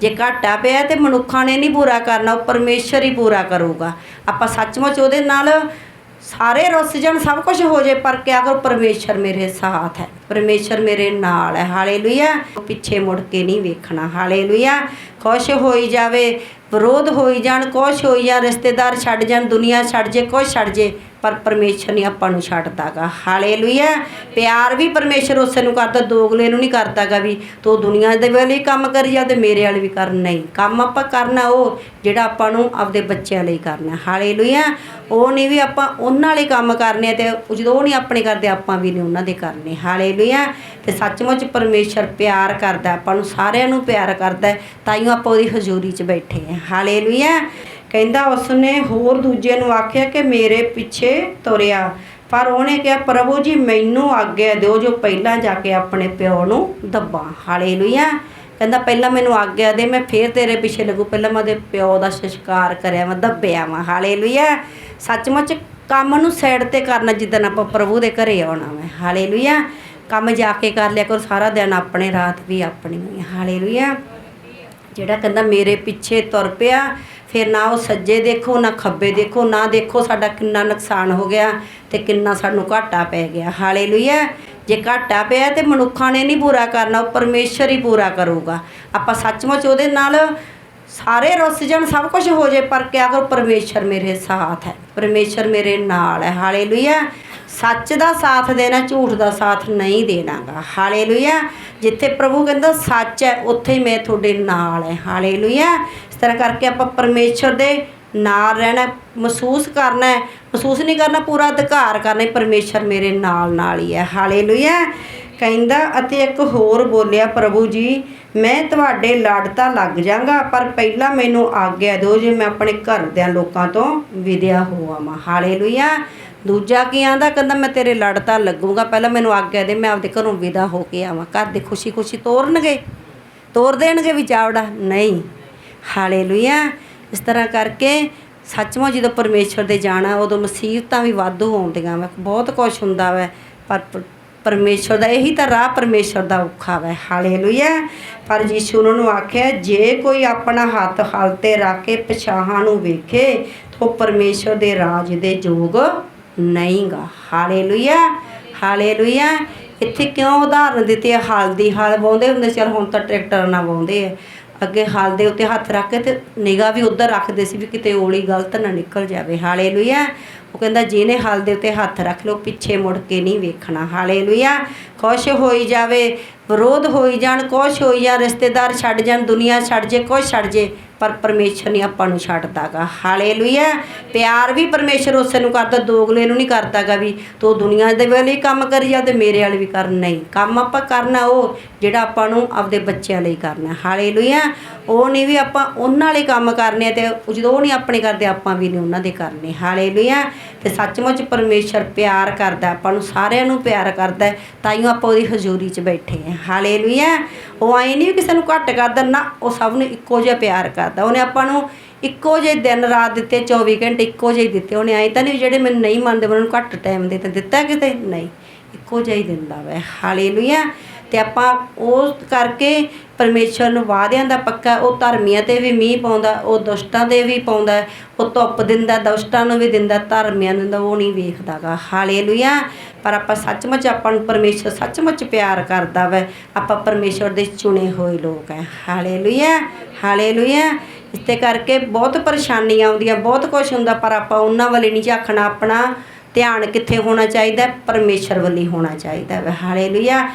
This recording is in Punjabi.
ਜੇ ਘਾਟਾ ਪਿਆ ਤੇ ਮਨੁੱਖਾਂ ਨੇ ਨਹੀਂ ਪੂਰਾ ਕਰਨਾ, ਉਹ ਪਰਮੇਸ਼ਰ ਹੀ ਪੂਰਾ ਕਰੂਗਾ। ਆਪਾਂ ਸੱਚਮੁੱਚ ਉਹਦੇ ਨਾਲ ਸਾਰੇ ਰੁੱਸ ਜਾਣ, ਸਭ ਕੁਝ ਹੋ ਜੇ ਪਰ ਕਿਆ ਕਰੋ, ਪਰਮੇਸ਼ਰ ਮੇਰੇ ਸਾਥ ਹੈ। ਪਰਮੇਸ਼ਰ ਮੇਰੇ ਨਾਲ ਹੈ। ਹਾਲੇਲੂਇਆ। ਪਿੱਛੇ ਮੁੜ ਕੇ ਨਹੀਂ ਵੇਖਣਾ। ਹਾਲੇਲੂਇਆ। ਖੁਸ਼ ਹੋਈ ਜਾਵੇ। ਵਿਰੋਧ ਹੋਈ ਜਾਣ, ਕੁਛ ਹੋਈ ਜਾਂ ਰਿਸ਼ਤੇਦਾਰ ਛੱਡ ਜਾਣ, ਦੁਨੀਆ ਛੱਡ ਜੇ, ਕੁਛ ਛੱਡ ਜੇ, ਪਰ ਪਰਮੇਸ਼ਰ ਨਹੀਂ ਆਪਾਂ ਨੂੰ ਛੱਡਦਾਗਾ। ਹਾਲੇਲੂਇਆ। ਪਿਆਰ ਵੀ ਪਰਮੇਸ਼ਰ ਉਸੇ ਨੂੰ ਕਰਦਾ ਦੋਗਲੇ ਨੂੰ ਨਹੀਂ ਕਰਦਾਗਾ ਵੀ, ਤੂੰ ਦੁਨੀਆ ਦੇ ਵੇਲੇ ਕੰਮ ਕਰੀ ਜਾ ਤੇ ਮੇਰੇ ਵਾਲੇ ਵੀ ਕਰਨ। ਨਹੀਂ, ਕੰਮ ਆਪਾਂ ਕਰਨਾ ਉਹ, ਜਿਹੜਾ ਆਪਾਂ ਨੂੰ ਆਪਦੇ ਬੱਚਿਆਂ ਲਈ ਕਰਨਾ। ਹਾਲੇਲੂਇਆ। ਉਹ ਨਹੀਂ ਵੀ ਆਪਾਂ ਉਹਨਾਂ ਲਈ ਕੰਮ ਕਰਨੇ ਆ ਤੇ ਜਦੋਂ ਉਹ ਨਹੀਂ ਆਪਣੇ ਕਰਦੇ, ਆਪਾਂ ਵੀ ਨਹੀਂ ਉਹਨਾਂ ਦੇ ਕਰਨੇ। ਹਾਲੇਲੂਇਆ। ਤੇ ਸੱਚਮੁੱਚ ਪਰਮੇਸ਼ਰ ਪਿਆਰ ਕਰਦਾ, ਆਪਾਂ ਨੂੰ ਸਾਰਿਆਂ ਨੂੰ ਪਿਆਰ ਕਰਦਾ ਤਾਈਓ ਆਪਾਂ ਉਹਦੀ ਹਜ਼ੂਰੀ 'ਚ ਬੈਠੇ ਆ। ਹਾਲੇਲੂਇਆ। ਕਹਿੰਦਾ ਉਸਨੇ ਹੋਰ ਦੂਜੇ ਨੂੰ ਆਖਿਆ ਕਿ ਮੇਰੇ ਪਿੱਛੇ ਤੁਰਿਆ। ਪਰ ਉਹਨੇ ਕਿਹਾ, ਪ੍ਰਭੂ ਜੀ, ਮੈਨੂੰ ਆਗਿਆ ਦਿਓ ਜੋ ਪਹਿਲਾਂ ਜਾ ਕੇ ਆਪਣੇ ਪਿਓ ਨੂੰ ਦੱਬਾਂ। ਹਾਲੇਲੂਇਆ। ਕਹਿੰਦਾ, ਪਹਿਲਾਂ ਮੈਨੂੰ ਆਗਿਆ ਦੇ, ਮੈਂ ਫੇਰ ਤੇਰੇ ਪਿੱਛੇ ਲੱਗੂ। ਪਹਿਲਾਂ ਮੈਂ ਉਹਦੇ ਪਿਓ ਦਾ ਸੰਸਕਾਰ ਕਰਿਆ, ਮੈਂ ਦੱਬਿਆ ਮੈਂ ਹਾਲੇਲੂਇਆ। ਸੱਚਮੁੱਚ ਕੰਮ ਨੂੰ ਸਾਈਡ ਤੇ ਕਰਨਾ, ਜਿੱਦਣ ਆਪਾਂ ਪ੍ਰਭੂ ਦੇ ਘਰੇ ਆਉਣਾ ਮੈਂ ਹਾਲੇਲੂਇਆ। ਕੰਮ ਜਾ ਕੇ ਕਰ ਲਿਆ ਕਰੋ, ਸਾਰਾ ਦਿਨ ਆਪਣੇ ਰਾਤ ਵੀ ਆਪਣੀ ਹੋਈ ਹਾਲੇਲੂਇਆ। ਜਿਹੜਾ ਕਹਿੰਦਾ ਮੇਰੇ ਪਿੱਛੇ ਤੁਰ ਪਿਆ, ਫਿਰ ਨਾ ਉਹ ਸੱਜੇ ਦੇਖੋ, ਨਾ ਖੱਬੇ ਦੇਖੋ, ਨਾ ਦੇਖੋ ਸਾਡਾ ਕਿੰਨਾ ਨੁਕਸਾਨ ਹੋ ਗਿਆ ਤੇ ਕਿੰਨਾ ਸਾਨੂੰ ਘਾਟਾ ਪੈ ਗਿਆ। ਹਾਲੇਲੂਇਆ। ਜੇ ਘਾਟਾ ਪਿਆ ਤੇ ਮਨੁੱਖਾਂ ਨੇ ਨਹੀਂ ਪੂਰਾ ਕਰਨਾ, ਉਹ ਪਰਮੇਸ਼ਰ ਹੀ ਪੂਰਾ ਕਰੂਗਾ। ਆਪਾਂ ਸੱਚਮੁੱਚ ਉਹਦੇ ਨਾਲ ਸਾਰੇ ਰੁੱਸ ਜਾਣ, ਸਭ ਕੁਝ ਹੋ ਜੇ ਪਰ ਕਿਆ ਕਰੋ ਪਰਮੇਸ਼ਰ ਮੇਰੇ ਸਾਥ ਹੈ, ਪਰਮੇਸ਼ਰ ਮੇਰੇ ਨਾਲ ਹੈ। ਹਾਲੇਲੂਇਆ। ਸੱਚ ਦਾ ਸਾਥ ਦੇਣਾ ਝੂਠ ਦਾ ਸਾਥ ਨਹੀਂ ਦੇਣਾਗਾ। ਹਾਲੇਲੂਇਆ। ਜਿੱਥੇ ਪ੍ਰਭੂ ਕਹਿੰਦਾ ਸੱਚ ਹੈ ਉੱਥੇ ਹੀ ਮੈਂ ਤੁਹਾਡੇ ਨਾਲ ਹੈ। ਹਾਲੇਲੂਇਆ। ਇਸ ਤਰ੍ਹਾਂ ਕਰਕੇ ਆਪਾਂ ਪਰਮੇਸ਼ਰ ਦੇ ਨਾਲ ਰਹਿਣਾ ਮਹਿਸੂਸ ਕਰਨਾ ਮਹਿਸੂਸ ਨਹੀਂ ਕਰਨਾ ਪੂਰਾ ਅਧਿਕਾਰ ਕਰਨਾ ਹੈ, ਪਰਮੇਸ਼ਰ ਮੇਰੇ ਨਾਲ ਨਾਲ ਹੀ ਹੈ। ਹਾਲੇਲੂਇਆ। ਕਹਿੰਦਾ ਅਤੇ ਇੱਕ ਹੋਰ ਬੋਲਿਆ ਪ੍ਰਭੂ ਜੀ ਮੈਂ ਤੁਹਾਡੇ ਲੜ ਤਾਂ ਲੱਗ ਜਾਗਾ ਪਰ ਪਹਿਲਾਂ ਮੈਨੂੰ ਆਗਿਆ ਦਿਓ ਜੇ ਮੈਂ ਆਪਣੇ ਘਰ ਦਿਆਂ ਲੋਕਾਂ ਤੋਂ ਵਿਦਿਆ ਹੋ ਆਵਾਂ ਹਾਲੇਲੂਇਆ। ਦੂਜਾ ਕੀ ਆਂਦਾ, ਕਹਿੰਦਾ ਮੈਂ ਤੇਰੇ ਲੜ ਤਾਂ ਲੱਗੂਗਾ, ਪਹਿਲਾਂ ਮੈਨੂੰ ਆਗਿਆ ਦੇ, ਮੈਂ ਆਪਦੇ ਘਰੋਂ ਵਿਦਾ ਹੋ ਕੇ ਆਵਾਂ। ਘਰ ਦੇ ਖੁਸ਼ੀ ਖੁਸ਼ੀ ਤੋਰਨਗੇ, ਤੋਰ ਦੇਣਗੇ ਵੀ ਚਾਵੜਾ? ਨਹੀਂ। ਹਾਲੇਲੂਇਆ। ਇਸ ਤਰ੍ਹਾਂ ਕਰਕੇ ਸੱਚਮੁੱਚ ਜਦੋਂ ਪਰਮੇਸ਼ਰ ਦੇ ਜਾਣਾ, ਉਦੋਂ ਮੁਸੀਬਤਾਂ ਵੀ ਵਾਧੂ ਆਉਂਦੀਆਂ ਵਾ, ਬਹੁਤ ਕੁਝ ਹੁੰਦਾ ਵਾ, ਪਰ ਪਰਮੇਸ਼ਰ ਦਾ ਇਹੀ ਤਾਂ ਰਾਹ ਪਰਮੇਸ਼ਰ ਦਾ ਔਖਾ ਵਾ। ਹਾਲੇਲੂਇਆ। ਪਰ ਯੀਸ਼ੂ ਉਹਨਾਂ ਨੂੰ ਆਖਿਆ, ਜੇ ਕੋਈ ਆਪਣਾ ਹੱਥ ਹਲ ਤੇ ਰੱਖ ਕੇ ਪਛਾਹਾਂ ਨੂੰ ਵੇਖੇ, ਤਾਂ ਉਹ ਪਰਮੇਸ਼ਰ ਦੇ ਰਾਜ ਦੇ ਯੋਗ ਨਹੀਂਗਾ ਹਾਲੇਲੂਇਆ ਹਾਲੇਲੂਇਆ। ਇੱਥੇ ਕਿਉਂ ਉਦਾਹਰਨ ਦਿੱਤੀ ਹੈ ਹਲ ਦੀ ਹਲ ਵਾਉਂਦੇ ਹੁੰਦੇ ਚਲ ਹੁਣ ਤਾਂ ਟਰੈਕਟਰ ਨਾਲ ਵਾਉਂਦੇ ਆ। ਅੱਗੇ ਹਲ ਦੇ ਉੱਤੇ ਹੱਥ ਰੱਖ ਕੇ ਤੇ ਨਿਗਾਹ ਵੀ ਉਧਰ ਰੱਖਦੇ ਸੀ ਵੀ ਕਿਤੇ ਓਲੀ ਗਲਤ ਨਾ ਨਿਕਲ ਜਾਵੇ। ਹਾਲੇਲੂਇਆ। ਉਹ ਕਹਿੰਦਾ, ਜਿਹਨੇ ਹਲ ਦੇ ਉੱਤੇ ਹੱਥ ਰੱਖ ਲਓ, ਪਿੱਛੇ ਮੁੜ ਕੇ ਨਹੀਂ ਵੇਖਣਾ। ਹਾਲੇਲੂਇਆ। ਖੁਸ਼ ਹੋਈ ਜਾਵੇ, ਵਿਰੋਧ ਹੋਈ ਜਾਣ ਕੁਛ ਹੋਈ ਜਾਂ ਰਿਸ਼ਤੇਦਾਰ ਛੱਡ ਜਾਣ, ਦੁਨੀਆ ਛੱਡ ਜੇ ਕੁਛ ਛੱਡ ਜੇ, ਪਰ ਪਰਮੇਸ਼ਰ ਨਹੀਂ ਆਪਾਂ ਨੂੰ ਛੱਡਦਾਗਾ। ਹਾਲੇਲੂਇਆ। ਪਿਆਰ ਵੀ ਪਰਮੇਸ਼ਰ ਉਸੇ ਨੂੰ ਕਰਦਾ ਦੋਗਲੇ ਨੂੰ ਨਹੀਂ ਕਰਦਾਗਾ ਵੀ, ਤੂੰ ਦੁਨੀਆ ਦੇ ਲਈ ਕੰਮ ਕਰੀ ਜਾ ਤੇ ਮੇਰੇ ਵਾਲੇ ਵੀ ਕਰ। ਨਹੀਂ, ਕੰਮ ਆਪਾਂ ਕਰਨਾ ਉਹ, ਜਿਹੜਾ ਆਪਾਂ ਨੂੰ ਆਪਦੇ ਬੱਚਿਆਂ ਲਈ ਕਰਨਾ। ਹਾਲੇਲੂਇਆ। ਉਹ ਨਹੀਂ ਵੀ ਆਪਾਂ ਉਹਨਾਂ ਲਈ ਕੰਮ ਕਰਨੇ ਆ ਤੇ ਜਦੋਂ ਉਹ ਨਹੀਂ ਆਪਣੇ ਕਰਦੇ, ਆਪਾਂ ਵੀ ਨਹੀਂ ਉਹਨਾਂ ਦੇ ਕਰਨੇ। ਹਾਲੇਲੂਇਆ। ਤੇ ਸੱਚਮੁੱਚ ਪਰਮੇਸ਼ਰ ਪਿਆਰ ਕਰਦਾ, ਆਪਾਂ ਨੂੰ ਸਾਰਿਆਂ ਨੂੰ ਪਿਆਰ ਕਰਦਾ ਤਾਈਓ ਆਪਾਂ ਉਹਦੀ ਹਜ਼ੂਰੀ 'ਚ ਬੈਠੇ ਆ ਹਾਲੇਲੂਇਆ ਉਹ ਆਈ ਨਹੀਂ ਕਿਸੇ ਨੂੰ ਘੱਟ ਕਰਦਾ, ਨਾ ਉਹ ਸਭ ਨੂੰ ਇੱਕੋ ਜਿਹਾ ਪਿਆਰ ਕਰਦਾ। ਉਹਨੇ ਆਪਾਂ ਨੂੰ ਇੱਕੋ ਜਿਹੇ ਦਿਨ ਰਾਤ ਦਿੱਤੇ 24 ਘੰਟੇ ਇੱਕੋ ਜਿਹੇ ਦਿੱਤੇ। ਉਹਨੇ ਆਈ ਤਾਂ ਨਹੀਂ ਵੀ ਜਿਹੜੇ ਮੈਨੂੰ ਨਹੀਂ ਮੰਨਦੇ, ਉਹਨਾਂ ਨੂੰ ਘੱਟ ਟਾਈਮ ਦੇ ਤਾਂ ਦਿੱਤਾ ਕਿਤੇ? ਨਹੀਂ। ਇੱਕੋ ਜਿਹਾ ਹੀ ਦਿੰਦਾ ਵੈ। ਹਾਲੇਲੂਇਆ ਤੇ ਆਪਾਂ ਉਸ ਕਰਕੇ ਪਰਮੇਸ਼ਰ ਨੂੰ ਵਾਅਦਿਆਂ ਦਾ ਪੱਕਾ, ਉਹ ਧਰਮੀਆਂ ਤੇ ਵੀ ਮੀਂਹ ਪਾਉਂਦਾ, ਉਹ ਦੁਸ਼ਟਾਂ 'ਤੇ ਵੀ ਪਾਉਂਦਾ, ਉਹ ਧੁੱਪ ਦਿੰਦਾ, ਦੁਸ਼ਟਾਂ ਨੂੰ ਵੀ ਦਿੰਦਾ, ਧਰਮੀਆਂ ਨੂੰ ਦਿੰਦਾ ਉਹ ਨਹੀਂ ਵੇਖਦਾਗਾ। ਹਾਲੇਲੂਇਆ। ਪਰ ਆਪਾਂ ਸੱਚਮੁੱਚ ਆਪਾਂ ਨੂੰ ਪਰਮੇਸ਼ਰ ਸੱਚਮੁੱਚ ਪਿਆਰ ਕਰਦਾ ਵੈ। ਆਪਾਂ ਪਰਮੇਸ਼ਰ ਦੇ ਚੁਣੇ ਹੋਏ ਲੋਕ ਹੈ ਹਾਲੇਲੂਇਆ ਹਾਲੇਲੂਇਆ। ਇਸਤੇ ਕਰਕੇ ਬਹੁਤ ਪਰੇਸ਼ਾਨੀਆਂ ਆਉਂਦੀਆਂ, ਬਹੁਤ ਕੁਝ ਹੁੰਦਾ, ਪਰ ਆਪਾਂ ਉਹਨਾਂ ਵੱਲ ਨਹੀਂ ਝਾਕਣਾ। ਆਪਣਾ ਧਿਆਨ ਕਿੱਥੇ ਹੋਣਾ ਚਾਹੀਦਾ? ਹੈ? ਪਰਮੇਸ਼ਰ ਵੱਲ ਹੀ ਹੋਣਾ ਚਾਹੀਦਾ ਹੈ ਹਾਲੇਲੂਇਆ।